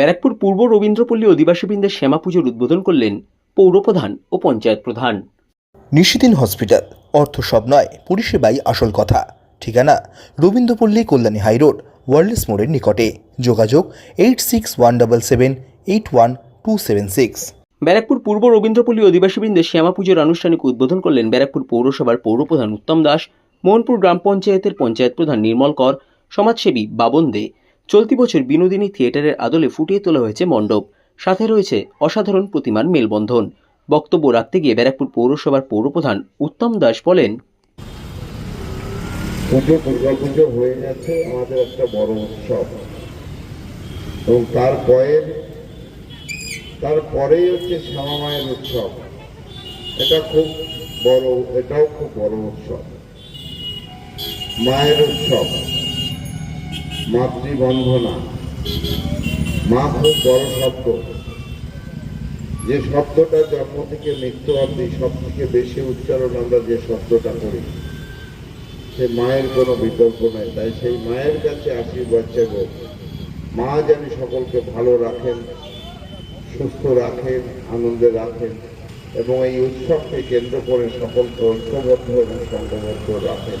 ব্যারাকপুর পূর্ব রবীন্দ্রপল্লী অধিবাসীবৃন্দের শ্যামা পুজোর উদ্বোধন করলেন পৌরপ্রধান ও পঞ্চায়েত প্রধান। নিশিদিন হসপিটাল অর্থ সব নয় পরিষেবাই আসল কথা। ঠিকানা রবীন্দ্রপল্লী কল্যাণী হাইরোড ওয়ার্ল্ডস মোড়ের নিকটে। যোগাযোগ eight six one double seven eight one two seven six. Barrackpore পূর্ব রবীন্দ্রপল্লী অধিবাসীবৃন্দের শ্যামা পুজোর আনুষ্ঠানিক উদ্বোধন করলেন ব্যারাকপুর পৌরসভার পৌরপ্রধান উত্তম দাস মোহনপুর গ্রাম পঞ্চায়েতের পঞ্চায়েত প্রধান নির্মল কর সমাজসেবী বাবন দে চলতি বছর বিনোদিনী থিয়েটারের আদলে ফুটিয়ে তোলা হয়েছে মণ্ডপ। সাথে রয়েছে অসাধারণ প্রতিমার মেলবন্ধন। বক্তব্য রাখতে গিয়ে ব্যারাকপুর পৌরসভার পৌরপ্রধান উত্তম দাস বলেন, পুজো দুর্গাপুজো হয়ে গেছে, আমাদের একটা বড় উৎসব। এবং হচ্ছে শ্যামা মায়ের উৎসব। এটা খুব বড়, এটাও খুব বড় উৎসব। মায়ের উৎসব। মাতৃবন্ধনা। মা খুব বড় শব্দ। যে শব্দটা জন্ম থেকে মৃত্যু অবধি সব থেকে বেশি উচ্চারণ আমরা যে শব্দটা করি, সে মায়ের কোনো বিতর্ক নেই। তাই সেই মায়ের কাছে আশীর্বাদ চাইব। মা যেন সকলকে ভালো রাখেন, সুস্থ রাখেন, আনন্দে রাখেন এবং এই উৎসবকে কেন্দ্র করে সকলকে ঐক্যবদ্ধ এবং সংঘবদ্ধ রাখেন।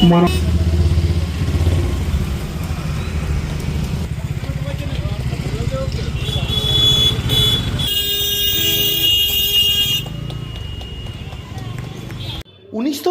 উনিশতম